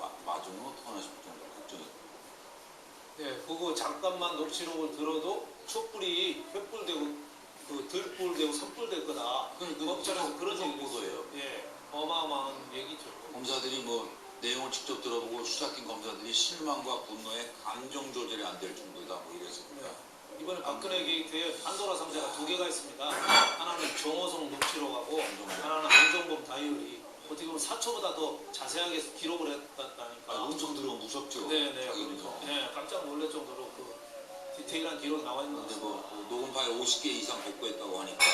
마- 맞으면 어떡하나 싶을 정도로 걱정이 네, 그거 잠깐만 녹취록을 들어도 촛불이 횃불 되고 그 들불 되고 산불 될 거다. 그건- 그건 법전에서 그런 그건 얘기를 보도예요. 했어요. 예, 어마어마한 얘기죠. 검사들이 뭐 내용을 직접 들어보고 수사팀 검사들이 실망과 분노에 감정 조절이 안 될 정도다 뭐 이랬습니다. 이번에 박근혜 게이트에 판도라 상자가 두 개가 있습니다. 하나는 정호성 녹취록하고 하나는 안정범 다이어리. 어떻게 보면 사초보다 더 자세하게 기록을 했다니까. 아, 들으면 무섭죠. 네네. 자기 그러니까. 음성. 네, 깜짝 놀랄 정도로 그 디테일한 기록 나와 있는 것 근데 같습니다. 뭐 녹음 파일 50개 이상 복구했다고 하니까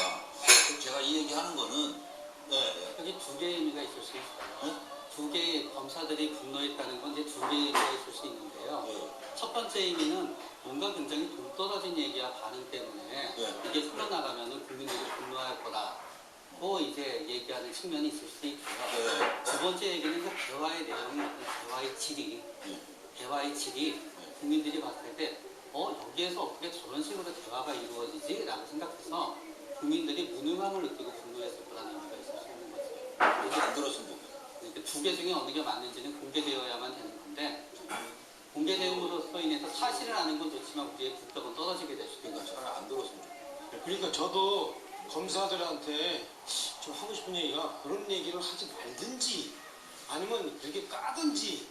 제가 이 얘기 하는 거는 네, 여기 두 개의 의미가 있을 수 있어요. 네? 두 개의 검사들이 분노했다는 건 이제 두 개의 의미가 있을 수 있는데요. 네. 첫 번째 의미는 뭔가 굉장히 동떨어진 얘기와 반응 때문에 네. 이게 풀려나가면 국민들이 분노할 거라고 이제 얘기하는 측면이 있을 수도 있고요. 네. 두 번째 얘기는 그 대화의 내용이 어떤 대화의 질이 네. 대화의 질이 국민들이 봤을 때 어, 여기에서 어떻게 저런 식으로 대화가 이루어지지? 라고 생각해서 국민들이 무능함을 느끼고 분노했을 거라는 의미가 있을 수 있는 거죠. 이게 안 들었으면 좋겠어요. 두개 중에 어느 게 맞는지는 공개되어야만 되는 건데 공개됨으로써 인해서 사실을 아는 건 좋지만 우리의 국격은 떨어지게 될 수도 있는 그러니까 거죠. 차라리 안 들었으면 좋겠어요. 그러니까 저도 검사들한테 좀 하고 싶은 얘기가 그런 얘기를 하지 말든지 아니면 그렇게 까든지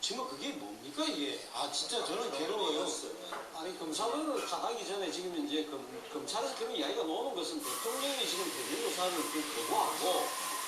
정말 그게 뭡니까 이게? 아 진짜 저는 괴로워요. 아니 검사들을 가하기 전에 지금 이제 검, 검찰에서 그런 이야기가 나오는 것은 대통령이 지금 대면 조사를 그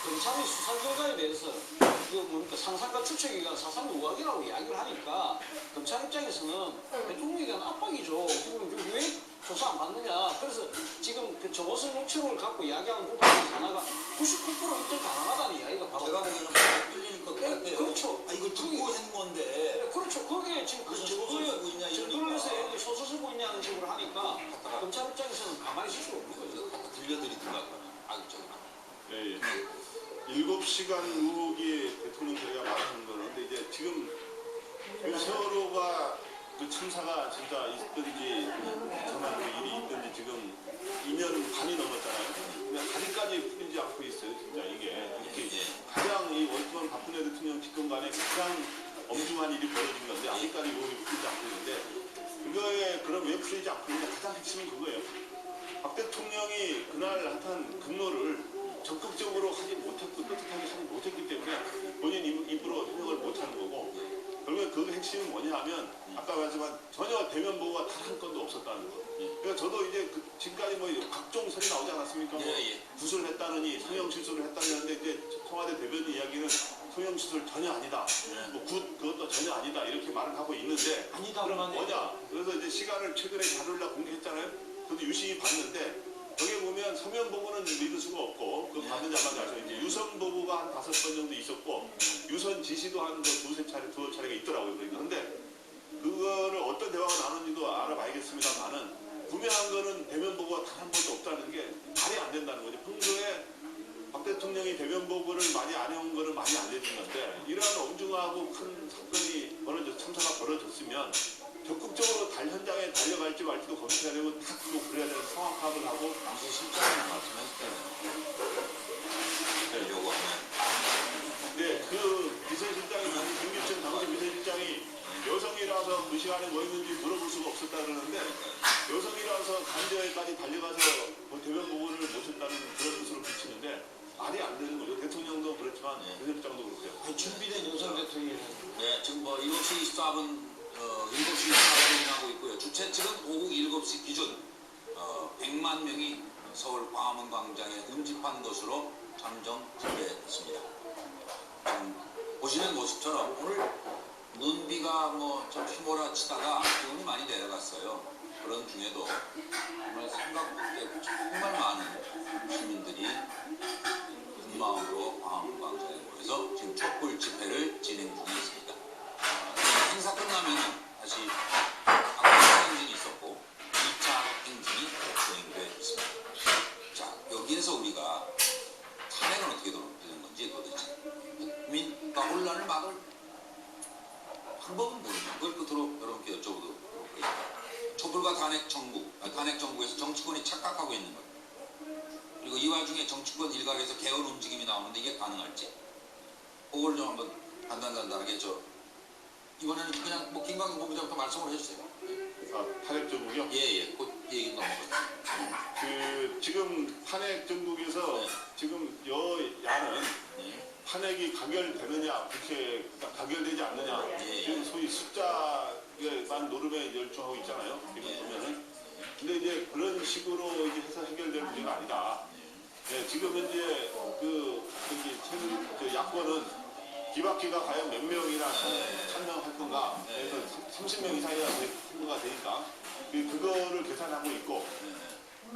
검찰의 수사 결과에 대해서 그 뭡니까 상상과 추측이가 사상 우각이라고 이야기를 하니까 검찰 입장에서는 대통령에 대한 압박이죠. 지금 왜 조사 안 받느냐. 그래서 지금 그 정호성 녹취록을 갖고 이야기하는 부분 중에 하나가 99% 입증 가능하다는 이야기가 바로 제가 보기에는 뭐 끌리니까 네, 그렇대요. 그렇죠. 아, 이거 듣고 한 건데. 네, 그렇죠. 그게 지금 그. 증거를 해서 애들이 소설 쓰고 있냐는 식으로 하니까 검찰 입장에서는 가만히 있을 수가 없는 거죠. 들려드리든가. 아유, 저기. 예, 예. 일곱 시간 의혹이 대통령 저희가 말하는 거는 근데 이제 지금 그 세월호가 그 참사가 진짜 있든지 정말 그 일이 있든지 지금 2년 반이 넘었잖아요. 근데 아직까지 풀리지 않고 있어요. 진짜 이게 이렇게 예. 가장 이 원투원 박근혜 대통령 집권 간에 가장 엄중한 일이 벌어진 건데 아직까지 의혹이 풀리지 않고 있는데 그거에 그럼 왜 풀리지 않고 있냐 가장 핵심은 그거예요. 박 대통령이 그날 한 근로를 적극적으로 하지 못했고 떳떳하게 하지 못했기 때문에 본인 핵심은 뭐냐 하면 아까 말했지만 전혀 대면 보고가 단 한 건도 없었다는 거. 그러니까 저도 이제 그 지금까지 뭐 각종 소리 나오지 않았습니까? 뭐 예, 예. 구술을 했다느니 성형 실수를 했다니 하는데 이제 청와대 대변인 이야기는 성형 시술 전혀 아니다. 예. 뭐굿 그것도 전혀 아니다 이렇게 말을 하고 있는데 아니다만 그럼 뭐냐? 그래서 이제 시간을 최근에 자료를 다 공개했잖아요. 저도 유심히 봤는데 거기에 보면 서면 보고는 믿을 수가 없고 그 받는 자만 가서 이제 유선 보고가 한 다섯 번 정도 있었고 유선 지시도 한뭐 두세 차례 두어 차례가 있더라고요. 그러니까 근데 그거를 어떤 대화가 나눴는지도 알아봐야겠습니다만은 분명한 거는 대면 보고가 단 한 번도 없다는 게 말이 안 된다는 거죠. 평소에 박 대통령이 대면 보고를 많이 안 해온 거는 많이 알려진 건데 이러한 엄중하고 큰 사건이 벌어져 참사가 벌어졌으면 적극적으로 달 현장에 달려갈지 말지도 검토해야 되고 다 그거 그래야 되는 상황 파악을 하고 당시 실장님 말씀하셨잖아요. 네, 요거 하면. 네, 그 비서실장이 김기춘 당시 비서실장이 여성이라서 그 시간에 뭐 했는지 물어볼 수가 없었다 그러는데 여성이라서 간저에까지 달려가서 뭐 대변 보고를 못했다는 그런 뜻으로 비치는데 말이 안 되는 거죠. 대통령도 그렇지만 네. 비서실장도 그렇고요. 아니, 준비된 여성 대통령이 네, 지금 뭐 7시 24분, 어, 7시 24분 하고 있고요. 주최 측은 오후 7시 기준 어, 100만 명이 서울 광화문 광장에 운집한 것으로 잠정 집계했습니다. 지금 보시는 모습처럼 오늘 눈비가 뭐좀 휘몰아치다가 기온이 많이 내려갔어요. 그런 중에도 정말 생각 밖에 정말 많은 시민들이 큰 마음으로 광화문 광장에 모여서 지금 촛불 집회를 진행 중에 있습니다. 아, 행사 끝나면 다시 악성 행진이 있었고 2차 행진이 진행돼 있습니다. 자 여기에서 우리가 탄핵은 어떻게 되는 건지 도대체 국민과 혼란을 막을 방법은 뭐냐 그걸 끝으로 여러분께 여쭤보도록 하겠습니다. 촛불과 탄핵 정부, 아, 탄핵 정부에서 정치권이 착각하고 있는 것 그리고 이 와중에 정치권 일각에서 개헌 움직임이 나오는데 이게 가능할지 그걸 좀 한번 간단간단하게 저 이번에는 그냥 뭐 김광진 본부장부터 말씀을 해주세요. 아, 탄핵 정국이요? 예 예, 그 얘기 넘어가요. 그 지금 탄핵 정국에서 네. 지금 여야는 네. 탄핵이 가결되느냐, 국회 가결되지 않느냐, 예. 지금 소위 숫자만 노름에 열중하고 있잖아요. 지금 예. 보면은. 근데 이제 그런 식으로 이제 해서 해결될 문제가 아니다. 예, 지금 현재 그 최근 저 야권은 기박기가 과연 몇 명이나 참- 참여할 건가? 그래서 30명 이상이나 참여가 되니까 그- 그거를 계산하고 있고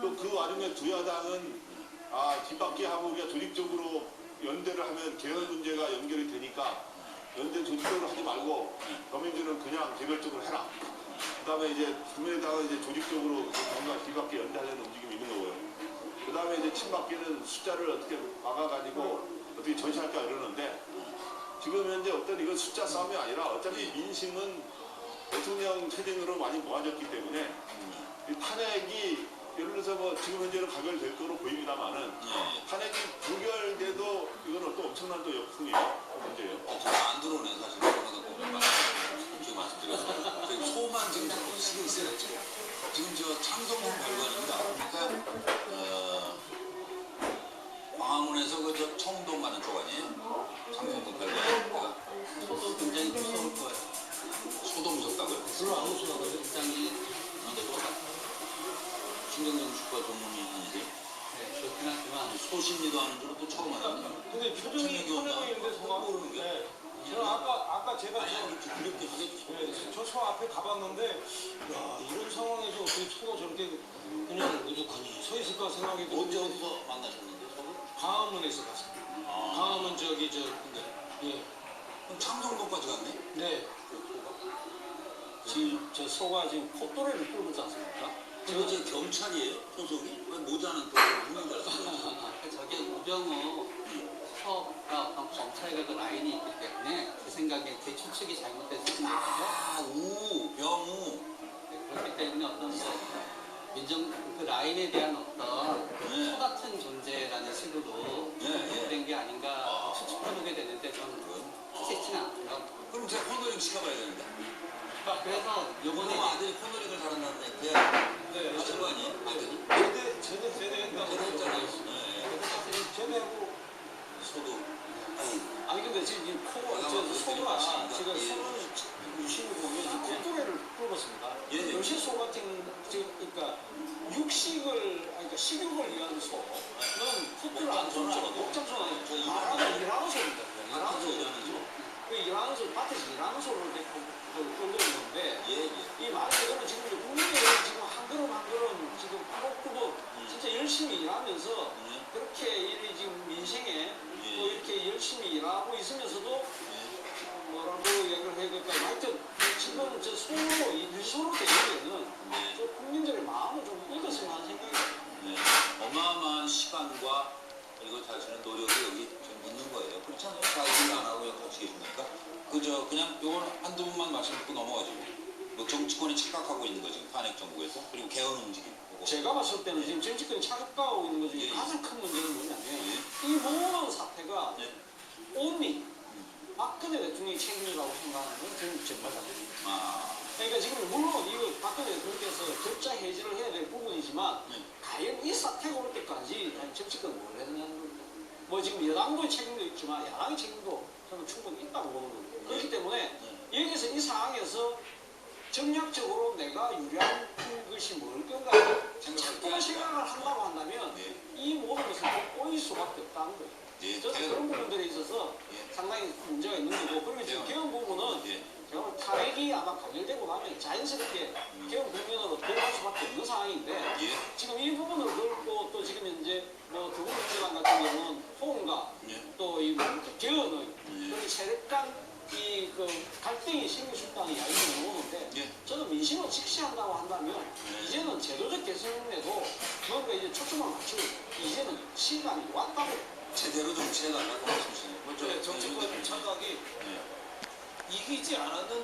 또 그 와중에 두 여당은 아 뒷바퀴하고 우리가 조직적으로 연대를 하면 개헌 문제가 연결이 되니까 연대 조직적으로 하지 말고 더민주는 그냥 개별적으로 해라. 그 다음에 이제 국민의당은 이제 조직적으로 뭔가 뒷바퀴 연대하려는 움직임이 있는 거고요. 그 다음에 이제 친박계는 숫자를 어떻게 막아가지고 어떻게 전시할까 이러는데 지금 현재 어떤 이건 숫자 싸움이 아니라 어차피 민심은 대통령 체제으로 많이 모아졌기 때문에 이 탄핵이 예를 들어서 뭐 지금 현재는 가결될 거로 보입니다만은 예. 탄핵이 부결돼도 이건 또 엄청난 또 역풍이에요. 문제예요. 잘안 들어오네 사실 솔직히 말씀드려서 소만 지금 자꾸 신경 쓰여요 지금 지금 저 창성문 별관입니다 그러니까 어, 광화문에서 그저 청동 가는 쪽 아니에요 창성문 별관 저도 굉장히 무서울 거예요. 소도 무섭다고요? 별로 안 무서워요. 굉장히 이게 것 같아요. 신경정신과 전문의 아니세요? 네, 그렇긴 하지만 소심리도 하는 줄은 또 처음 알았네 근데 표정이 편해보이는데 소가 모르는 게 네. 저는 아까 아까 제가 아니 저- 그렇게 네, 저 소 앞에 가봤는데 야 이런 상황에서 어떻게 소가 저렇게 그냥 우두커니 서 있을까 생각이 언제 들고 어디서 만나셨는데? 광화문에서. 아, 광화문 저기 저 예. 그럼 창성동까지 갔네? 네. 지금 저 소가 지금 콧도래를 끌고 있지 않습니까? 저거 저 경찰이에요? 소속이? 왜 모자는 또 무명 달았어요? 저게 우병우 수석과 어떤 검찰과 그 라인이 있기 때문에 제 생각에 제 추측이 잘못됐을 수도 있고 아, 우, 병우. 네, 그렇기 때문에 어떤 그 민정 그 라인에 대한 어떤 네. 소 같은 존재라는 식으로 예, 예. 된게 아닌가 아. 추측해보게 되는데 저는 그렇지는 않고요. 그럼 제가 코너링 시켜봐야 되는데. 그래서 요번에 아들이 코너링을 잘한다는데, 대학 네. 아들 거 아니에요? 아들이? 제대 제대 제대했다고. 제대 했잖아요. 네. 제대하고 소도. 아유, 아니 근데 지금 이 코, 저 소가 지금 소는 유심히 보면 지금 콧도래를 뚫었습니다. 예, 예. 요새 소 같은 지금 그러니까 육식을 그러니까 식욕을 위한 소는 콧도를 안 뚫죠. 목장소는 저 일하는 일하는 소입니다. 일하는 아들도 소. 일하는 소. 그 일하는 소 밭에서 일하는 소를 데리고 끌고 있는데 예, 예. 이 말 그대로 지금 이제 국민들이 지금 한 걸음 한 걸음 지금 꾸벅꾸벅 진짜 열심히 일하면서 예. 그렇게 이 지금 민생에 예. 또 이렇게 열심히 일하고 있으면서도 예. 뭐라고 얘기를 해야 될까 하여튼 지금 저 소로 일소로 되기에는 네. 저 국민들의 마음을 좀 읽었으면 하는 생각이. 네. 어마어마한 시간과 그리고 자신의 노력이 여기 지금 있는 거예요. 그렇잖아요. 다 일을 안 하고 여기 같이 계십니까? 그저 그냥 요건 한두 분만 말씀 듣고 넘어가지고 뭐 정치권이 착각하고 있는 거지 탄핵 정부에서 그리고 개헌 움직임. 제가 봤을 때는 지금 정치권이 착각하고 있는 것 중에 예. 가장 큰 문제는 뭐냐면 예. 이 모든 사태가 예. 온리 박근혜 대통령이 책임이라고 생각하는 건 저는 정말 잘못입니다. 아, 그러니까 지금 물론 이거 박근혜 대통령께서 적자 해지를 해야 될 부분이지만 네. 과연 이 사태가 올 때까지 과연 정치권은 뭘 했느냐는 겁니다. 뭐 지금 여당도 책임도 있지만 야당의 책임도 저는 충분히 있다고 보는 겁니다. 그렇기 때문에 여기서 이 상황에서 전략적으로 내가 유리한 것이 뭘 건가 자꾸 생각을 한다고 한다면 네. 이 모든 꼬일 수밖에 없다는 거예요. 예, 저는 개헌- 그런 부분들에 있어서 예. 상당히 문제가 있는 거고 그리고 지금 네. 개헌 부분은 예. 제가 탄핵이 아마 가결되고 나면 자연스럽게 개헌 국면으로 들어갈 수밖에 없는 상황인데 예. 지금 이 부분을 걸고 또 지금 현재 뭐 더불어민주당 같은 경우는 호응과 예. 또이 개헌의 예. 그런 세력 간 이그 갈등이 있다는 이야기가 나오는데 예. 저는 민심을 직시한다고 한다면 네. 이제는 제도적 개선에도 뭔가 이제 초점을 맞추고 이제는 시간이 왔다고 제대로 정치해달라고 말씀하시네요. 네, 정치권 착각이 예. 이기지 않았는데